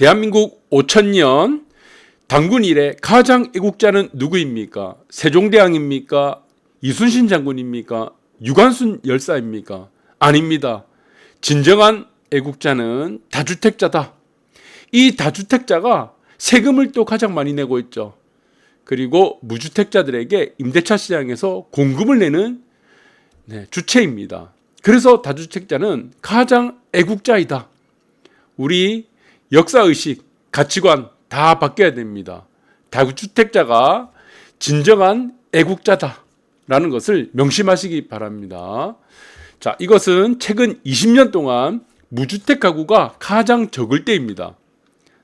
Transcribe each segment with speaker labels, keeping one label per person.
Speaker 1: 대한민국 5천년 당군 이래 가장 애국자는 누구입니까? 세종대왕입니까? 이순신 장군입니까? 유관순 열사입니까? 아닙니다. 진정한 애국자는 다주택자다. 이 다주택자가 세금을 또 가장 많이 내고 있죠. 그리고 무주택자들에게 임대차 시장에서 공급을 내는 네, 주체입니다. 그래서 다주택자는 가장 애국자이다. 우리 역사의식, 가치관 다 바뀌어야 됩니다. 다주택자가 진정한 애국자다라는 것을 명심하시기 바랍니다. 자, 이것은 최근 20년 동안 무주택 가구가 가장 적을 때입니다.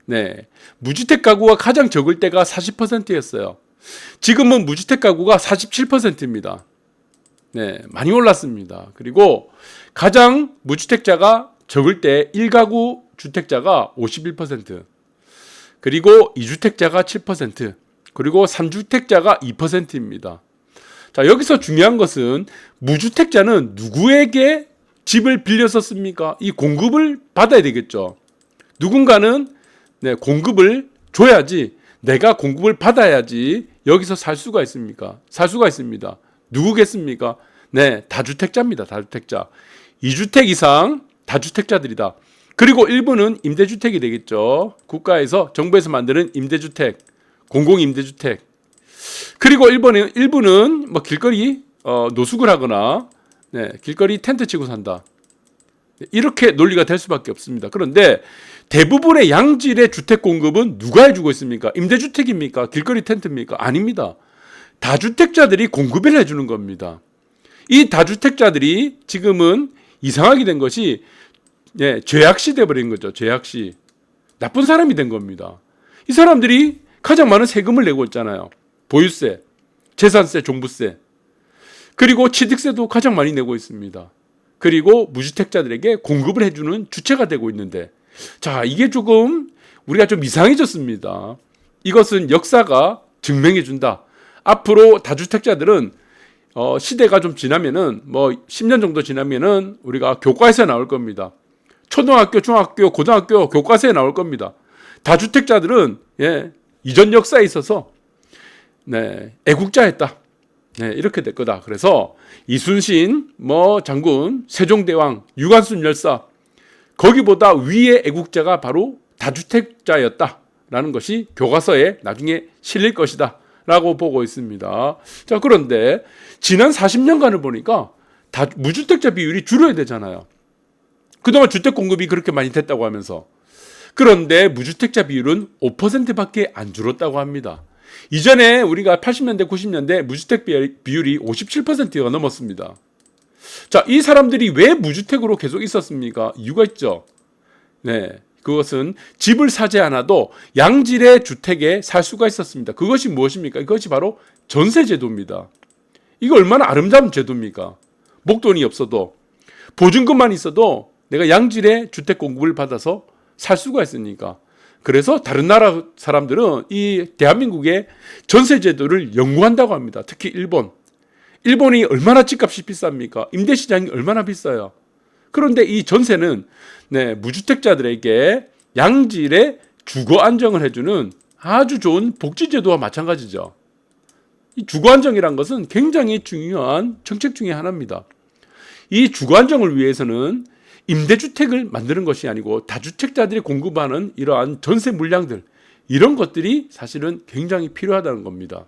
Speaker 1: 네. 무주택 가구가 가장 적을 때가 40%였어요. 지금은 무주택 가구가 47%입니다. 네, 많이 올랐습니다. 그리고 가장 무주택자가 적을 때 1가구 주택자가 51%, 그리고 2주택자가 7%, 그리고 3주택자가 2%입니다. 자, 여기서 중요한 것은 무주택자는 누구에게 집을 빌려서 씁니까? 이 공급을 받아야 되겠죠. 누군가는 네, 공급을 줘야지 내가 공급을 받아야지 여기서 살 수가 있습니까? 살 수가 있습니다. 누구겠습니까? 네, 다주택자입니다. 다주택자. 2주택 이상 다주택자들이다. 그리고 일부는 임대주택이 되겠죠. 국가에서 정부에서 만드는 임대주택, 공공임대주택. 그리고 일본의 일부는 뭐 길거리 어, 노숙을 하거나 네, 길거리 텐트 치고 산다. 이렇게 논리가 될 수밖에 없습니다. 그런데 대부분의 양질의 주택 공급은 누가 해주고 있습니까? 임대주택입니까? 길거리 텐트입니까? 아닙니다. 다주택자들이 공급을 해주는 겁니다. 이 다주택자들이 지금은 이상하게 된 것이 예, 죄악시 돼버린 거죠. 죄악시. 나쁜 사람이 된 겁니다. 이 사람들이 가장 많은 세금을 내고 있잖아요. 보유세, 재산세, 종부세. 그리고 취득세도 가장 많이 내고 있습니다. 그리고 무주택자들에게 공급을 해주는 주체가 되고 있는데, 자, 이게 조금 우리가 좀 이상해졌습니다. 이것은 역사가 증명해준다. 앞으로 다주택자들은 어, 시대가 좀 지나면은 뭐 10년 정도 지나면은 우리가 교과에서 나올 겁니다. 초등학교, 중학교, 고등학교 교과서에 나올 겁니다. 다주택자들은 예, 이전 역사에 있어서 네, 애국자였다. 네, 이렇게 될 거다. 그래서 이순신, 뭐 장군, 세종대왕, 유관순 열사 거기보다 위의 애국자가 바로 다주택자였다라는 것이 교과서에 나중에 실릴 것이다. 라고 보고 있습니다. 자, 그런데 지난 40년간을 보니까 다 무주택자 비율이 줄어야 되잖아요. 그동안 주택 공급이 그렇게 많이 됐다고 하면서 그런데 무주택자 비율은 5%밖에 안 줄었다고 합니다. 이전에 우리가 80년대, 90년대 무주택 비율이 57%가 넘었습니다. 자, 이 사람들이 왜 무주택으로 계속 있었습니까? 이유가 있죠. 네. 그것은 집을 사지 않아도 양질의 주택에 살 수가 있었습니다. 그것이 무엇입니까? 이것이 바로 전세 제도입니다. 이거 얼마나 아름다운 제도입니까? 목돈이 없어도 보증금만 있어도 내가 양질의 주택 공급을 받아서 살 수가 있으니까. 그래서 다른 나라 사람들은 이 대한민국의 전세 제도를 연구한다고 합니다. 특히 일본. 일본이 얼마나 집값이 비쌉니까? 임대 시장이 얼마나 비싸요? 그런데 이 전세는 네, 무주택자들에게 양질의 주거 안정을 해주는 아주 좋은 복지 제도와 마찬가지죠. 이 주거 안정이란 것은 굉장히 중요한 정책 중의 하나입니다. 이 주거 안정을 위해서는 임대주택을 만드는 것이 아니고 다주택자들이 공급하는 이러한 전세 물량들 이런 것들이 사실은 굉장히 필요하다는 겁니다.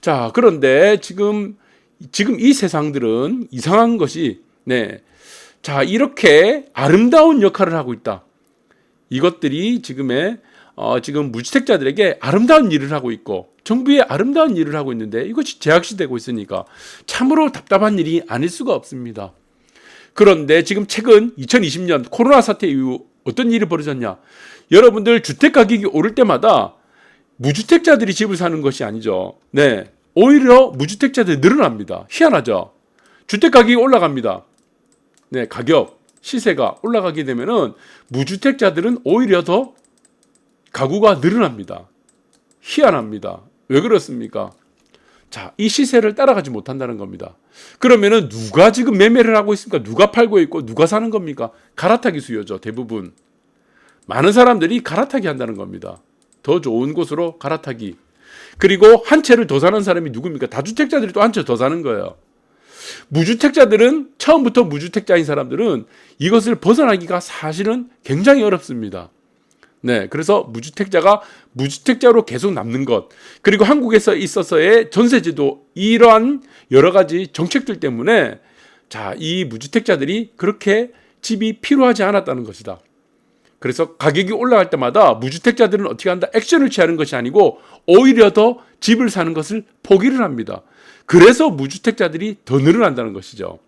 Speaker 1: 자, 그런데 지금 지금 이 세상들은 이상한 것이 네. 자, 이렇게 아름다운 역할을 하고 있다. 이것들이 지금의 어, 지금 무주택자들에게 아름다운 일을 하고 있고 정부의 아름다운 일을 하고 있는데 이것이 제약시되고 있으니까 참으로 답답한 일이 아닐 수가 없습니다. 그런데 지금 최근 2020년 코로나 사태 이후 어떤 일이 벌어졌냐? 여러분들 주택 가격이 오를 때마다 무주택자들이 집을 사는 것이 아니죠. 네. 오히려 무주택자들이 늘어납니다. 희한하죠. 주택 가격이 올라갑니다. 네, 가격, 시세가 올라가게 되면은 무주택자들은 오히려 더 가구가 늘어납니다. 희한합니다. 왜 그렇습니까? 자, 이 시세를 따라가지 못한다는 겁니다. 그러면은 누가 지금 매매를 하고 있습니까? 누가 팔고 있고 누가 사는 겁니까? 갈아타기 수요죠, 대부분. 많은 사람들이 갈아타기 한다는 겁니다. 더 좋은 곳으로 갈아타기. 그리고 한 채를 더 사는 사람이 누굽니까? 다주택자들이 또 한 채 더 사는 거예요. 무주택자들은 처음부터 무주택자인 사람들은 이것을 벗어나기가 사실은 굉장히 어렵습니다. 네, 그래서 무주택자가 무주택자로 계속 남는 것 그리고 한국에서 있어서의 전세제도 이러한 여러 가지 정책들 때문에 자, 이 무주택자들이 그렇게 집이 필요하지 않았다는 것이다. 그래서 가격이 올라갈 때마다 무주택자들은 어떻게 한다? 액션을 취하는 것이 아니고 오히려 더 집을 사는 것을 포기를 합니다. 그래서 무주택자들이 더 늘어난다는 것이죠.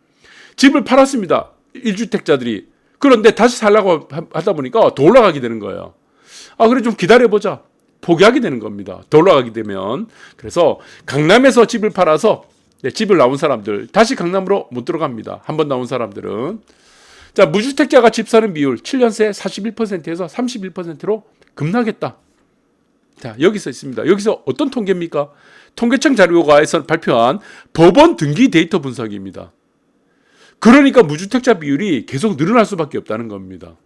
Speaker 1: 집을 팔았습니다. 1주택자들이. 그런데 다시 살라고 하다 보니까 더 올라가게 되는 거예요. 아, 그래 좀 기다려보자. 포기하게 되는 겁니다. 더 올라가게 되면. 그래서 강남에서 집을 팔아서 네, 집을 나온 사람들 다시 강남으로 못 들어갑니다. 한 번 나온 사람들은. 자, 무주택자가 집 사는 비율 7년 새 41%에서 31%로 급락했다. 자, 여기서 있습니다. 여기서 어떤 통계입니까? 통계청 자료가에서 발표한 법원 등기 데이터 분석입니다. 그러니까 무주택자 비율이 계속 늘어날 수밖에 없다는 겁니다.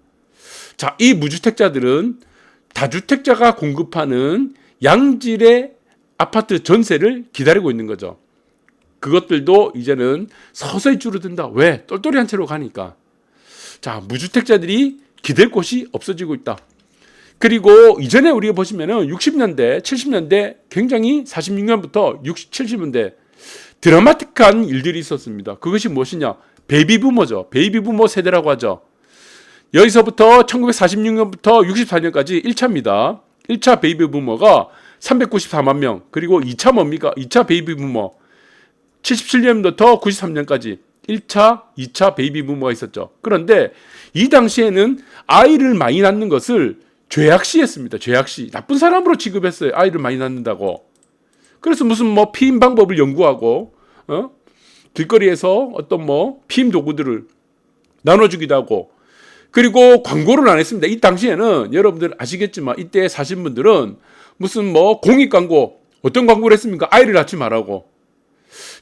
Speaker 1: 자, 이 무주택자들은 다주택자가 공급하는 양질의 아파트 전세를 기다리고 있는 거죠. 그것들도 이제는 서서히 줄어든다. 왜? 똘똘이 한 채로 가니까. 자, 무주택자들이 기댈 곳이 없어지고 있다. 그리고 이전에 우리가 보시면은 60년대, 70년대 굉장히 46년부터 60, 70년대 드라마틱한 일들이 있었습니다. 그것이 무엇이냐? 베이비 부모죠. 베이비 부모 세대라고 하죠. 여기서부터 1946년부터 64년까지 1차입니다. 1차 베이비 부모가 394만 명. 그리고 2차 뭡니까? 2차 베이비 부모. 77년부터 93년까지 1차, 2차 베이비 부모가 있었죠. 그런데 이 당시에는 아이를 많이 낳는 것을 죄악시했습니다. 죄악시. 나쁜 사람으로 취급했어요. 아이를 많이 낳는다고. 그래서 무슨 뭐 피임 방법을 연구하고 어? 길거리에서 어떤 뭐 피임 도구들을 나눠주기도 하고 그리고 광고를 안 했습니다. 이 당시에는 여러분들 아시겠지만 이때 사신 분들은 무슨 뭐 공익 광고 어떤 광고를 했습니까? 아이를 낳지 말라고.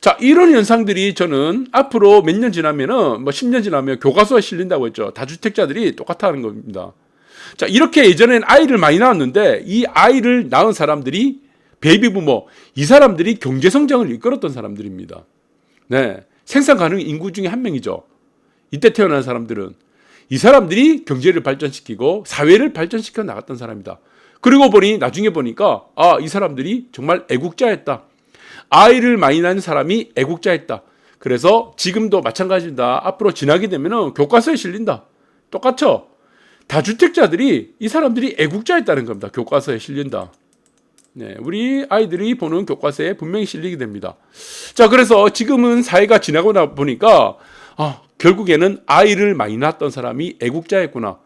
Speaker 1: 자, 이런 현상들이 저는 앞으로 몇 년 지나면은 뭐 10년 지나면 교과서에 실린다고 했죠. 다주택자들이 똑같아 하는 겁니다. 자, 이렇게 예전엔 아이를 많이 낳았는데 이 아이를 낳은 사람들이 베이비 부모, 이 사람들이 경제 성장을 이끌었던 사람들입니다. 네. 생산 가능 인구 중에 한 명이죠. 이때 태어난 사람들은 이 사람들이 경제를 발전시키고 사회를 발전시켜 나갔던 사람이다. 그리고 보니 나중에 보니까 아, 이 사람들이 정말 애국자였다. 아이를 많이 낳는 사람이 애국자였다. 그래서 지금도 마찬가지입니다. 앞으로 지나게 되면은 교과서에 실린다. 똑같죠? 다주택자들이 이 사람들이 애국자였다는 겁니다. 교과서에 실린다. 네, 우리 아이들이 보는 교과서에 분명히 실리게 됩니다. 자, 그래서 지금은 사회가 지나고 나 보니까 아, 결국에는 아이를 많이 낳았던 사람이 애국자였구나.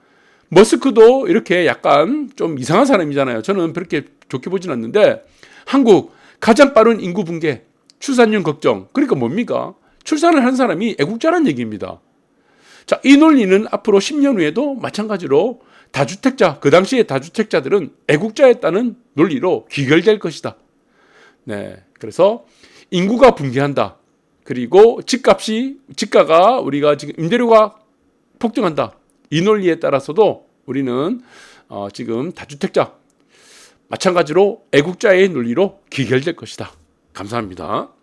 Speaker 1: 머스크도 이렇게 약간 좀 이상한 사람이잖아요. 저는 그렇게 좋게 보진 않는데 한국 가장 빠른 인구 붕괴, 출산율 걱정. 그러니까 뭡니까? 출산을 한 사람이 애국자란 얘기입니다. 자, 이 논리는 앞으로 10년 후에도 마찬가지로 다주택자, 그 당시에 다주택자들은 애국자였다는 논리로 귀결될 것이다. 네. 그래서 인구가 붕괴한다. 그리고 집값이, 집가가 우리가 지금 임대료가 폭등한다. 이 논리에 따라서도 우리는 어, 지금 다주택자, 마찬가지로 애국자의 논리로 귀결될 것이다. 감사합니다.